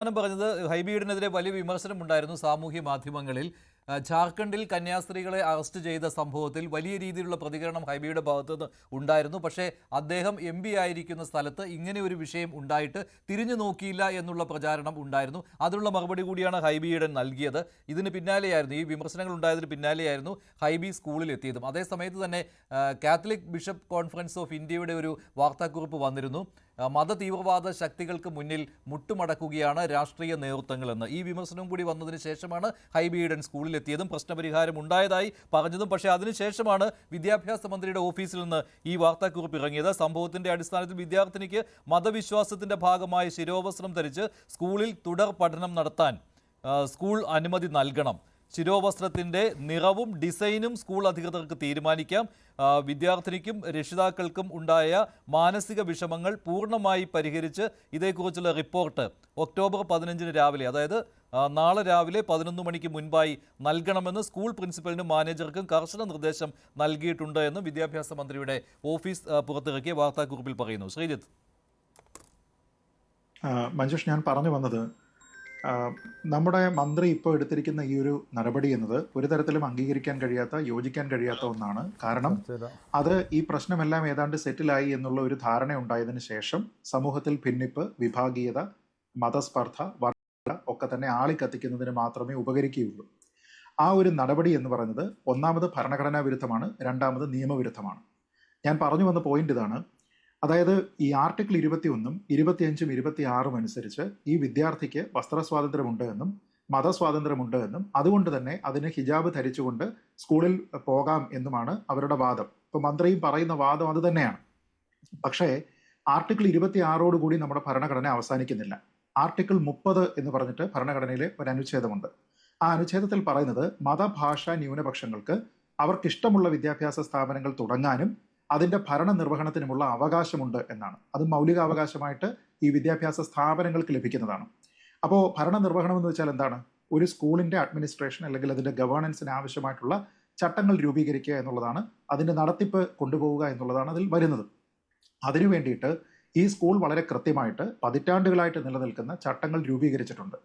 പറഞ്ഞത് ഹൈബീഡിനെതിരെ വലിയ വിമർശനം ഉണ്ടായിരുന്നു സാമൂഹ്യ മാധ്യമങ്ങളിൽ. ജാർഖണ്ഡിൽ കന്യാസ്ത്രീകളെ അറസ്റ്റ് ചെയ്ത സംഭവത്തിൽ വലിയ രീതിയിലുള്ള പ്രതികരണം ഹൈബിയുടെ ഭാഗത്തുനിന്ന് ഉണ്ടായിരുന്നു. പക്ഷേ അദ്ദേഹം എം ആയിരിക്കുന്ന സ്ഥലത്ത് ഇങ്ങനെ ഒരു വിഷയം ഉണ്ടായിട്ട് തിരിഞ്ഞു നോക്കിയില്ല എന്നുള്ള പ്രചാരണം ഉണ്ടായിരുന്നു. അതിനുള്ള മറുപടി കൂടിയാണ് ഹൈബിയുടെ നൽകിയത്. ഇതിന് പിന്നാലെയായിരുന്നു ഈ വിമർശനങ്ങൾ ഉണ്ടായതിന് പിന്നാലെയായിരുന്നു ഹൈബി സ്കൂളിൽ എത്തിയതും. അതേസമയത്ത് തന്നെ കാത്തലിക് ബിഷപ്പ് കോൺഫറൻസ് ഓഫ് ഇന്ത്യയുടെ ഒരു വാർത്താക്കുറിപ്പ് വന്നിരുന്നു. മത തീവ്രവാദ ശക്തികൾക്ക് മുന്നിൽ മുട്ടുമടക്കുകയാണ് രാഷ്ട്രീയ നേതൃത്വങ്ങളെന്ന്. ഈ വിമർശനം കൂടി വന്നതിന് ശേഷമാണ് ഹൈബി ഈഡൻ സ്കൂളിലെത്തിയതും പ്രശ്നപരിഹാരം ഉണ്ടായതായി പറഞ്ഞതും പക്ഷേ അതിനുശേഷമാണ് വിദ്യാഭ്യാസ മന്ത്രിയുടെ ഓഫീസിൽ നിന്ന് ഈ വാർത്താക്കുറിപ്പ് ഇറങ്ങിയത്. സംഭവത്തിന്റെ അടിസ്ഥാനത്തിൽ വിദ്യാർത്ഥിനിക്ക് മതവിശ്വാസത്തിന്റെ ഭാഗമായി ശിരോവസ്ത്രം ധരിച്ച് സ്കൂളിൽ തുടർ പഠനം നടത്താൻ സ്കൂൾ അനുമതി നൽകണം. ശിരോവസ്ത്രത്തിന്റെ നിറവും ഡിസൈനും സ്കൂൾ അധികൃതർക്ക് തീരുമാനിക്കാം. വിദ്യാർത്ഥിനിക്കും രക്ഷിതാക്കൾക്കും ഉണ്ടായ മാനസിക വിഷമങ്ങൾ പൂർണമായി പരിഹരിച്ച് ഇതേക്കുറിച്ചുള്ള റിപ്പോർട്ട് ഒക്ടോബർ പതിനഞ്ചിന് രാവിലെ അതായത് നാളെ രാവിലെ പതിനൊന്ന് മണിക്ക് മുൻപായി നൽകണമെന്ന് സ്കൂൾ പ്രിൻസിപ്പലിനും മാനേജർക്കും കർശന നിർദ്ദേശം നൽകിയിട്ടുണ്ട് എന്ന് വിദ്യാഭ്യാസ മന്ത്രിയുടെ ഓഫീസ് പുറത്തിറക്കിയ വാർത്താക്കുറിപ്പിൽ പറയുന്നു. ശ്രീജിത്ത്. മഞ്ജുഷ് ഞാൻ പറഞ്ഞു വന്നത് നമ്മുടെ മന്ത്രി ഇപ്പോൾ എടുത്തിരിക്കുന്ന ഈ ഒരു നടപടി എന്നത് ഒരു തരത്തിലും അംഗീകരിക്കാൻ കഴിയാത്ത യോജിക്കാൻ കഴിയാത്ത ഒന്നാണ്. കാരണം അത് ഈ പ്രശ്നമെല്ലാം ഏതാണ്ട് സെറ്റിലായി എന്നുള്ള ഒരു ധാരണ ഉണ്ടായതിനു ശേഷം സമൂഹത്തിൽ ഭിന്നിപ്പ് വിഭാഗീയത മതസ്പർദ്ധ ഒക്കെ തന്നെ ആളിക്കത്തിക്കുന്നതിന് മാത്രമേ ഉപകരിക്കുകയുള്ളൂ. ആ ഒരു നടപടി എന്ന് പറയുന്നത് ഒന്നാമത് ഭരണഘടനാ വിരുദ്ധമാണ് രണ്ടാമത് നിയമവിരുദ്ധമാണ്. ഞാൻ പറഞ്ഞു വന്ന പോയിന്റ് ഇതാണ്. അതായത് ഈ ആർട്ടിക്കിൾ ഇരുപത്തിയൊന്നും ഇരുപത്തിയഞ്ചും ഇരുപത്തി ആറും അനുസരിച്ച് ഈ വിദ്യാർത്ഥിക്ക് വസ്ത്രസ്വാതന്ത്ര്യമുണ്ട് എന്നും മതസ്വാതന്ത്ര്യമുണ്ട് എന്നും അതുകൊണ്ട് തന്നെ അതിന് ഹിജാബ് ധരിച്ചുകൊണ്ട് സ്കൂളിൽ പോകാം എന്നുമാണ് അവരുടെ വാദം. ഇപ്പൊ മന്ത്രിയും പറയുന്ന വാദം അത് തന്നെയാണ്. പക്ഷേ ആർട്ടിക്കിൾ ഇരുപത്തി ആറോടുകൂടി നമ്മുടെ ഭരണഘടന അവസാനിക്കുന്നില്ല. ആർട്ടിക്കിൾ മുപ്പത് എന്ന് പറഞ്ഞിട്ട് ഭരണഘടനയിലെ ഒരു അനുച്ഛേദമുണ്ട്. ആ അനുച്ഛേദത്തിൽ പറയുന്നത് മതഭാഷ ന്യൂനപക്ഷങ്ങൾക്ക് അവർക്കിഷ്ടമുള്ള വിദ്യാഭ്യാസ സ്ഥാപനങ്ങൾ തുടങ്ങാനും അതിന്റെ ഭരണ നിർവഹണത്തിനുമുള്ള അവകാശമുണ്ട് എന്നാണ്. അത് മൗലികാവകാശമായിട്ട് ഈ വിദ്യാഭ്യാസ സ്ഥാപനങ്ങൾക്ക് ലഭിക്കുന്നതാണ്. അപ്പോൾ ഭരണ നിർവഹണം എന്ന് വെച്ചാൽ എന്താണ്? ഒരു സ്കൂളിന്റെ അഡ്മിനിസ്ട്രേഷൻ അല്ലെങ്കിൽ അതിന്റെ ഗവേണൻസിന് ആവശ്യമായിട്ടുള്ള ചട്ടങ്ങൾ രൂപീകരിക്കുക എന്നുള്ളതാണ് അതിന്റെ നടത്തിപ്പ് കൊണ്ടുപോവുക എന്നുള്ളതാണ് അതിൽ വരുന്നത്. അതിനു വേണ്ടിയിട്ട് ഈ സ്കൂൾ വളരെ കൃത്യമായിട്ട് പതിറ്റാണ്ടുകളായിട്ട് നിലനിൽക്കുന്ന ചട്ടങ്ങൾ രൂപീകരിച്ചിട്ടുണ്ട്.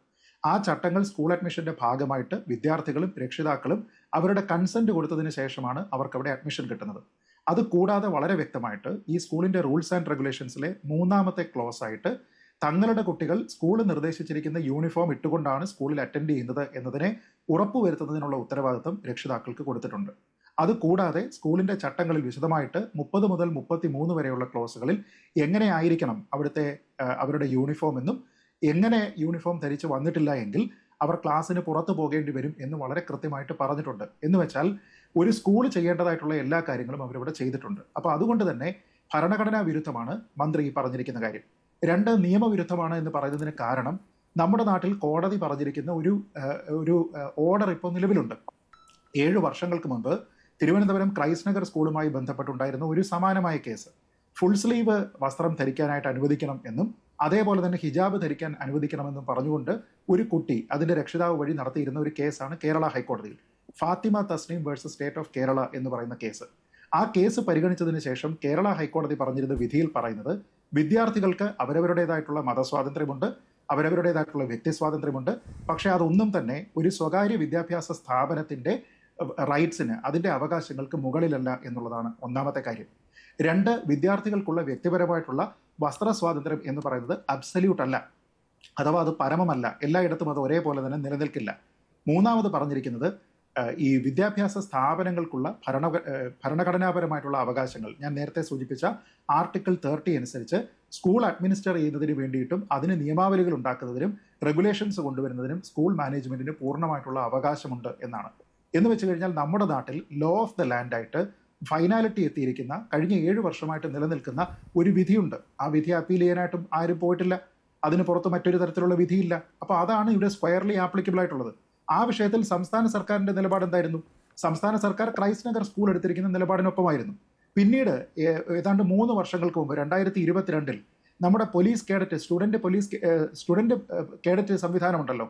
ആ ചട്ടങ്ങൾ സ്കൂൾ അഡ്മിഷന്റെ ഭാഗമായിട്ട് വിദ്യാർത്ഥികളും രക്ഷിതാക്കളും അവരുടെ കൺസെന്റ് കൊടുത്തതിന് ശേഷമാണ് അവർക്ക് അവിടെ അഡ്മിഷൻ കിട്ടുന്നത്. അത് കൂടാതെ വളരെ വ്യക്തമായിട്ട് ഈ സ്കൂളിന്റെ റൂൾസ് ആൻഡ് റെഗുലേഷൻസിലെ മൂന്നാമത്തെ ക്ലോസ് ആയിട്ട് തങ്ങളുടെ കുട്ടികൾ സ്കൂൾ നിർദ്ദേശിച്ചിരിക്കുന്ന യൂണിഫോം ഇട്ടുകൊണ്ടാണ് സ്കൂളിൽ അറ്റൻഡ് ചെയ്യുന്നത് എന്നതിനെ ഉറപ്പുവരുത്തുന്നതിനുള്ള ഉത്തരവാദിത്തം രക്ഷിതാക്കൾക്ക് കൊടുത്തിട്ടുണ്ട്. അത് കൂടാതെ സ്കൂളിന്റെ ചട്ടങ്ങളിൽ വിശദമായിട്ട് മുപ്പത് മുതൽ മുപ്പത്തി മൂന്ന് വരെയുള്ള ക്ലോസുകളിൽ എങ്ങനെയായിരിക്കണം അവിടുത്തെ അവരുടെ യൂണിഫോം എന്നും എങ്ങനെ യൂണിഫോം ധരിച്ച് വന്നിട്ടില്ല എങ്കിൽ അവർ ക്ലാസ്സിന് പുറത്തു പോകേണ്ടി വരും എന്ന് വളരെ കൃത്യമായിട്ട് പറഞ്ഞിട്ടുണ്ട്. എന്ന് വെച്ചാൽ ഒരു സ്കൂൾ ചെയ്യേണ്ടതായിട്ടുള്ള എല്ലാ കാര്യങ്ങളും അവരിവിടെ ചെയ്തിട്ടുണ്ട്. അപ്പോൾ അതുകൊണ്ട് തന്നെ ഭരണഘടനാ വിരുദ്ധമാണ് മന്ത്രി ഈ പറഞ്ഞിരിക്കുന്ന കാര്യം. രണ്ട് നിയമവിരുദ്ധമാണ് എന്ന് പറയുന്നതിന് കാരണം നമ്മുടെ നാട്ടിൽ കോടതി പറഞ്ഞിരിക്കുന്ന ഒരു ഒരു ഓർഡർ ഇപ്പോൾ നിലവിലുണ്ട്. ഏഴ് വർഷങ്ങൾക്ക് മുമ്പ് തിരുവനന്തപുരം ക്രൈസ്റ്റ് നഗർ സ്കൂളുമായി ബന്ധപ്പെട്ടുണ്ടായിരുന്ന ഒരു സമാനമായ കേസ്. ഫുൾ സ്ലീവ് വസ്ത്രം ധരിക്കാനായിട്ട് അനുവദിക്കണം എന്നും അതേപോലെ തന്നെ ഹിജാബ് ധരിക്കാൻ അനുവദിക്കണമെന്നും പറഞ്ഞുകൊണ്ട് ഒരു കുട്ടി അതിന്റെ രക്ഷിതാവ് വഴി നടത്തിയിരുന്ന ഒരു കേസാണ് കേരള ഹൈക്കോടതിയിൽ. Fathima Thasneem versus state of Kerala എന്ന് പറയുന്ന കേസ്. ആ കേസ് പരിഗണിച്ചതിന് ശേഷം കേരള ഹൈക്കോടതി പറഞ്ഞിരുന്ന വിധിയിൽ പറയുന്നത് വിദ്യാർത്ഥികൾക്ക് അവരവരുടേതായിട്ടുള്ള മതസ്വാതന്ത്ര്യമുണ്ട് അവരവരുടേതായിട്ടുള്ള വ്യക്തി സ്വാതന്ത്ര്യമുണ്ട് പക്ഷേ അതൊന്നും തന്നെ ഒരു സ്വകാര്യ വിദ്യാഭ്യാസ സ്ഥാപനത്തിന്റെ റൈറ്റ്സിന് അതിന്റെ അവകാശങ്ങൾക്ക് മുകളിലല്ല എന്നുള്ളതാണ് ഒന്നാമത്തെ കാര്യം. രണ്ട് വിദ്യാർത്ഥികൾക്കുള്ള വ്യക്തിപരമായിട്ടുള്ള വസ്ത്ര സ്വാതന്ത്ര്യം എന്ന് പറയുന്നത് അബ്സല്യൂട്ട് അല്ല. അഥവാ അത് പരമമല്ല. എല്ലായിടത്തും അത് ഒരേപോലെ തന്നെ നിലനിൽക്കില്ല. മൂന്നാമത് പറഞ്ഞിരിക്കുന്നത് ഈ വിദ്യാഭ്യാസ സ്ഥാപനങ്ങൾക്കുള്ള ഭരണ ഭരണഘടനാപരമായിട്ടുള്ള അവകാശങ്ങൾ. ഞാൻ നേരത്തെ സൂചിപ്പിച്ച ആർട്ടിക്കിൾ തേർട്ടി അനുസരിച്ച് സ്കൂൾ അഡ്മിനിസ്റ്റർ ചെയ്യുന്നതിന് വേണ്ടിയിട്ടും അതിന് നിയമാവലികൾ ഉണ്ടാക്കുന്നതിനും റെഗുലേഷൻസ് കൊണ്ടുവരുന്നതിനും സ്കൂൾ മാനേജ്മെന്റിന് പൂർണമായിട്ടുള്ള അവകാശമുണ്ട് എന്നാണ്. എന്ന് വെച്ച് കഴിഞ്ഞാൽ നമ്മുടെ നാട്ടിൽ ലോ ഓഫ് ദ ലാൻഡായിട്ട് ഫൈനാലിറ്റി എത്തിയിരിക്കുന്ന കഴിഞ്ഞ ഏഴ് വർഷമായിട്ട് നിലനിൽക്കുന്ന ഒരു വിധിയുണ്ട്. ആ വിധി അപ്പീൽ ചെയ്യാനായിട്ടും ആരും പോയിട്ടില്ല. അതിന് പുറത്ത് മറ്റൊരു തരത്തിലുള്ള വിധിയില്ല. അപ്പോൾ അതാണ് ഇവിടെ സ്ക്വയർലി ആപ്ലിക്കബിൾ ആയിട്ടുള്ളത്. ആ വിഷയത്തിൽ സംസ്ഥാന സർക്കാരിന്റെ നിലപാട് എന്തായിരുന്നു? സംസ്ഥാന സർക്കാർ ക്രൈസ്റ്റ് നഗർ സ്കൂൾ എടുത്തിരിക്കുന്ന നിലപാടിനൊപ്പമായിരുന്നു. പിന്നീട് ഏതാണ്ട് മൂന്ന് വർഷങ്ങൾക്ക് മുമ്പ് രണ്ടായിരത്തി ഇരുപത്തിരണ്ടിൽ നമ്മുടെ police cadet student police student cadet സംവിധാനമുണ്ടല്ലോ.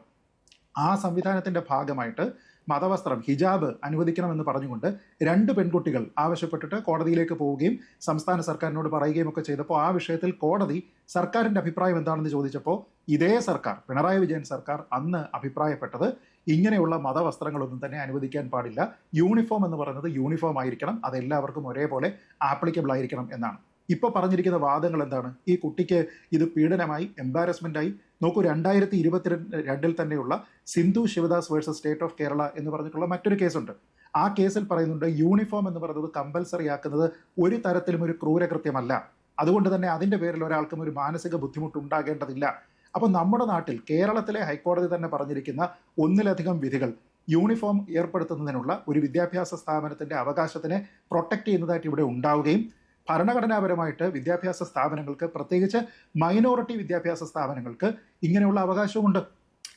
ആ സംവിധാനത്തിന്റെ ഭാഗമായിട്ട് മതവസ്ത്രം ഹിജാബ് അനുവദിക്കണമെന്ന് പറഞ്ഞുകൊണ്ട് രണ്ട് പെൺകുട്ടികൾ ആവശ്യപ്പെട്ടിട്ട് കോടതിയിലേക്ക് പോവുകയും സംസ്ഥാന സർക്കാരിനോട് പറയുകയും ഒക്കെ ചെയ്തപ്പോൾ ആ വിഷയത്തിൽ കോടതി സർക്കാരിന്റെ അഭിപ്രായം എന്താണെന്ന് ചോദിച്ചപ്പോൾ ഇതേ സർക്കാർ പിണറായി വിജയൻ സർക്കാർ അന്ന് അഭിപ്രായപ്പെട്ടത് ഇങ്ങനെയുള്ള മതവസ്ത്രങ്ങളൊന്നും തന്നെ അനുവദിക്കാൻ പാടില്ല. യൂണിഫോം എന്ന് പറയുന്നത് യൂണിഫോം ആയിരിക്കണം. അത് എല്ലാവർക്കും ഒരേപോലെ ആപ്ലിക്കബിൾ ആയിരിക്കണം എന്നാണ്. ഇപ്പോൾ പറഞ്ഞിരിക്കുന്ന വാദങ്ങൾ എന്താണ്? ഈ കുട്ടിക്ക് ഇത് പീഡനമായി എംബാരസ്മെന്റ് ആയി നോക്കൂ രണ്ടായിരത്തി ഇരുപത്തിരണ്ട് രണ്ടിൽ തന്നെയുള്ള Sindhu Sivadas versus state of Kerala എന്ന് പറഞ്ഞിട്ടുള്ള മറ്റൊരു കേസുണ്ട്. ആ കേസിൽ പറയുന്നുണ്ട് യൂണിഫോം എന്ന് പറയുന്നത് കമ്പൽസറി ആക്കുന്നത് ഒരു തരത്തിലും ഒരു ക്രൂരകൃത്യമല്ല. അതുകൊണ്ട് തന്നെ അതിന്റെ പേരിൽ ഒരാൾക്കും ഒരു മാനസിക ബുദ്ധിമുട്ട് ഉണ്ടാകേണ്ടതില്ല അപ്പോൾ നമ്മുടെ നാട്ടിൽ കേരളത്തിലെ ഹൈക്കോടതി തന്നെ പറഞ്ഞിരിക്കുന്ന ഒന്നിലധികം വിധികൾ യൂണിഫോം ഏർപ്പെടുത്തുന്നതിനുള്ള ഒരു വിദ്യാഭ്യാസ സ്ഥാപനത്തിന്റെ അവകാശത്തിനെ പ്രൊട്ടക്റ്റ് ചെയ്യുന്നതായിട്ട് ഇവിടെ ഉണ്ടാവുകയും ഭരണഘടനാപരമായിട്ട് വിദ്യാഭ്യാസ സ്ഥാപനങ്ങൾക്ക് പ്രത്യേകിച്ച് മൈനോറിറ്റി വിദ്യാഭ്യാസ സ്ഥാപനങ്ങൾക്ക് ഇങ്ങനെയുള്ള അവകാശമുണ്ട്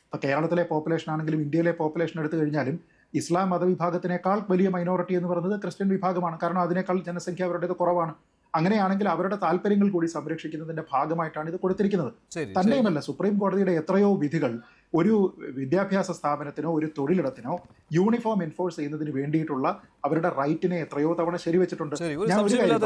ഇപ്പോൾ കേരളത്തിലെ പോപ്പുലേഷൻ ആണെങ്കിലും ഇന്ത്യയിലെ പോപ്പുലേഷൻ എടുത്തു കഴിഞ്ഞാലും ഇസ്ലാം മതവിഭാഗത്തിനേക്കാൾ വലിയ മൈനോറിറ്റി എന്ന് പറയുന്നത് ക്രിസ്ത്യൻ വിഭാഗമാണ്. കാരണം അതിനേക്കാൾ ജനസംഖ്യ അവരുടേത് കുറവാണ്. അങ്ങനെയാണെങ്കിൽ അവരുടെ താല്പര്യങ്ങൾ കൂടി സംരക്ഷിക്കുന്നതിന്റെ ഭാഗമായിട്ടാണ് ഇത് കൊടുത്തിരിക്കുന്നത്. തന്നെയുമല്ല സുപ്രീം കോടതിയുടെ എത്രയോ വിധികൾ ഒരു വിദ്യാഭ്യാസ സ്ഥാപനത്തിനോ ഒരു തൊഴിലിടത്തിനോ യൂണിഫോം എൻഫോഴ്സ് ചെയ്യുന്നതിന് വേണ്ടിയിട്ടുള്ള അവരുടെ റൈറ്റിനെ എത്രയോ തവണ ശരിവെച്ചിട്ടുണ്ട്.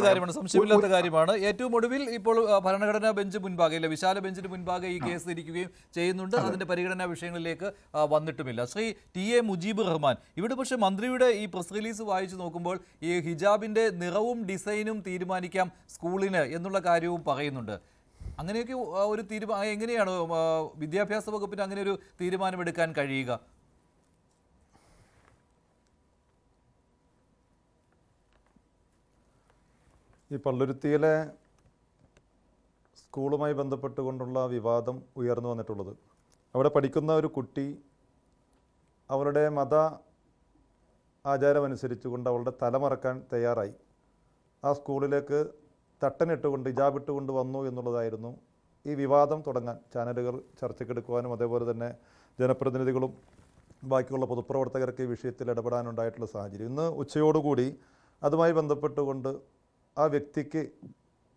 കാര്യമാണ് സംശയമില്ലാത്ത കാര്യമാണ്. ഏറ്റവും ഒടുവിൽ ഇപ്പോൾ ഭരണഘടനാ ബെഞ്ച് മുൻപാകെ ഇല്ല വിശാല ബെഞ്ചിന് മുൻപാകെ ഈ കേസ് ഇരിക്കുകയും ചെയ്യുന്നുണ്ട്. അതിന്റെ പരിഗണനാ വിഷയങ്ങളിലേക്ക് വന്നിട്ടുമില്ല. ശ്രീ ടി എ മുജീബ് റഹ്മാൻ ഇവിടെ പക്ഷേ മന്ത്രിയുടെ ഈ പ്രസ് റിലീസ് വായിച്ചു നോക്കുമ്പോൾ ഈ ഹിജാബിന്റെ നിറവും ഡിസൈനും തീരുമാനിക്കാം സ്കൂളിന് എന്നുള്ള കാര്യവും പറയുന്നുണ്ട്. അങ്ങനെയൊക്കെ ഒരു തീരുമാനം എങ്ങനെയാണ് വിദ്യാഭ്യാസ വകുപ്പിന് അങ്ങനെ ഒരു തീരുമാനമെടുക്കാൻ കഴിയുക? ഈ പള്ളുരുത്തിയിലെ സ്കൂളുമായി ബന്ധപ്പെട്ടുകൊണ്ടുള്ള വിവാദം ഉയർന്നു വന്നിട്ടുള്ളത്. അവിടെ പഠിക്കുന്ന ഒരു കുട്ടി അവരുടെ മത ആചാരമനുസരിച്ചുകൊണ്ട് അവളുടെ തലമറക്കാൻ തയ്യാറായി. ആ സ്കൂളിലേക്ക് തട്ടനിട്ടുകൊണ്ട് ഇജാബിട്ടുകൊണ്ട് വന്നു എന്നുള്ളതായിരുന്നു ഈ വിവാദം തുടങ്ങാൻ ചാനലുകൾ ചർച്ചയ്ക്കെടുക്കുവാനും അതേപോലെ തന്നെ ജനപ്രതിനിധികളും ബാക്കിയുള്ള പൊതുപ്രവർത്തകർക്ക് ഈ വിഷയത്തിൽ ഇടപെടാനുണ്ടായിട്ടുള്ള സാഹചര്യം. ഇന്ന് ഉച്ചയോടുകൂടി അതുമായി ബന്ധപ്പെട്ടുകൊണ്ട് ആ വ്യക്തിക്ക്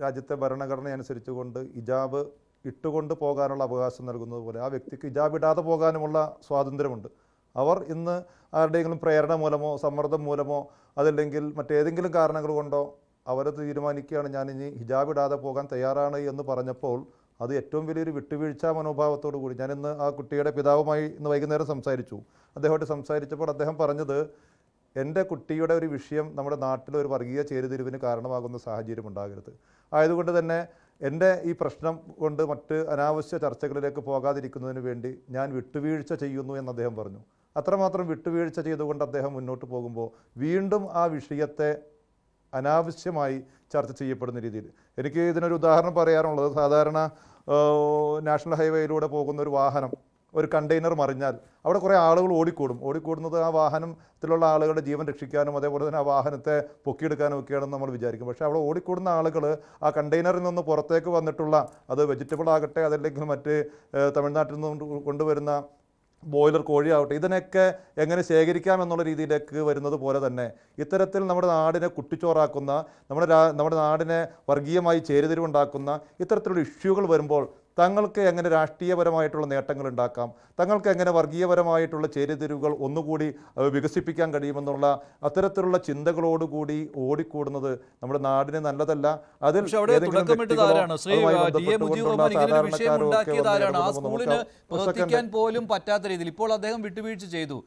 രാജ്യത്തെ ഭരണഘടന അനുസരിച്ചുകൊണ്ട് ഇജാബ് ഇട്ടുകൊണ്ട് പോകാനുള്ള അവകാശം നൽകുന്നത് പോലെ ആ വ്യക്തിക്ക് ഇജാബ് ഇടാതെ പോകാനുമുള്ള സ്വാതന്ത്ര്യമുണ്ട്. അവർ ഇന്ന് ആരുടെയെങ്കിലും പ്രേരണ മൂലമോ സമ്മർദ്ദം മൂലമോ അതല്ലെങ്കിൽ മറ്റേതെങ്കിലും കാരണങ്ങൾ കൊണ്ടോ അവർ തീരുമാനിക്കുകയാണ്. ഇനി ഹിജാബ് ഇടാതെ പോകാൻ തയ്യാറാണ് എന്ന് പറഞ്ഞപ്പോൾ അത് ഏറ്റവും വലിയൊരു വിട്ടുവീഴ്ച മനോഭാവത്തോടു കൂടി. ഞാൻ ഇന്ന് ആ കുട്ടിയുടെ പിതാവുമായി ഇന്ന് വൈകുന്നേരം സംസാരിച്ചു. അദ്ദേഹമായിട്ട് സംസാരിച്ചപ്പോൾ അദ്ദേഹം പറഞ്ഞത് എന്റെ കുട്ടിയുടെ ഒരു വിഷയം നമ്മുടെ നാട്ടിൽ ഒരു വർഗീയ ചേരുതിരിവിന് കാരണമാകുന്ന സാഹചര്യം ഉണ്ടാകരുത്. ആയതുകൊണ്ട് തന്നെ എന്റെ ഈ പ്രശ്നം കൊണ്ട് മറ്റ് അനാവശ്യ ചർച്ചകളിലേക്ക് പോകാതിരിക്കുന്നതിന് വേണ്ടി ഞാൻ വിട്ടുവീഴ്ച ചെയ്യുന്നു എന്ന് അദ്ദേഹം പറഞ്ഞു. അത്രമാത്രം വിട്ടുവീഴ്ച ചെയ്തുകൊണ്ട് അദ്ദേഹം മുന്നോട്ട് പോകുമ്പോൾ വീണ്ടും ആ വിഷയത്തെ അനാവശ്യമായി ചർച്ച ചെയ്യപ്പെടുന്ന രീതിയിൽ. എനിക്ക് ഇതിനൊരു ഉദാഹരണം പറയാറുള്ളത് സാധാരണ നാഷണൽ ഹൈവേയിലൂടെ പോകുന്ന ഒരു വാഹനം ഒരു കണ്ടെയ്നർ മറിഞ്ഞാൽ അവിടെ കുറേ ആളുകൾ ഓടിക്കൂടും. ഓടിക്കൂടുന്നത് ആ വാഹനത്തിലുള്ള ആളുകളുടെ ജീവൻ രക്ഷിക്കാനും അതേപോലെ തന്നെ ആ വാഹനത്തെ പൊക്കിയെടുക്കാനും ഒക്കെയാണെന്ന് നമ്മൾ വിചാരിക്കും. പക്ഷേ അവിടെ ഓടിക്കൂടുന്ന ആളുകൾ ആ കണ്ടെയ്നറിൽ നിന്ന് പുറത്തേക്ക് വന്നിട്ടുള്ള അത് വെജിറ്റബിൾ ആകട്ടെ അതല്ലെങ്കിൽ മറ്റ് തമിഴ്നാട്ടിൽ നിന്ന് കൊണ്ടുവരുന്ന ബോയിലർ കോഴിയാവട്ടെ ഇതിനൊക്കെ എങ്ങനെ ശേഖരിക്കാം എന്നുള്ള രീതിയിലേക്ക് വരുന്നത് പോലെ തന്നെ ഇത്തരത്തിൽ നമ്മുടെ നാടിനെ കുട്ടിച്ചോറാക്കുന്ന നമ്മുടെ നമ്മുടെ നാടിനെ വർഗീയമായി ചേരുതിരിവുണ്ടാക്കുന്ന ഇത്തരത്തിലുള്ള ഇഷ്യൂകൾ വരുമ്പോൾ തങ്ങൾക്ക് എങ്ങനെ രാഷ്ട്രീയപരമായിട്ടുള്ള നേട്ടങ്ങൾ ഉണ്ടാക്കാം തങ്ങൾക്ക് എങ്ങനെ വർഗീയപരമായിട്ടുള്ള ചേരിതിരിവുകൾ ഒന്നുകൂടി വികസിപ്പിക്കാൻ കഴിയുമെന്നുള്ള അത്തരത്തിലുള്ള ചിന്തകളോടുകൂടി ഓടിക്കൂടുന്നത് നമ്മുടെ നാടിന് നല്ലതല്ല. അതിൽ പോലും പറ്റാത്ത രീതിയിൽ ഇപ്പോൾ അദ്ദേഹം വിട്ടുവീഴ്ച ചെയ്തു.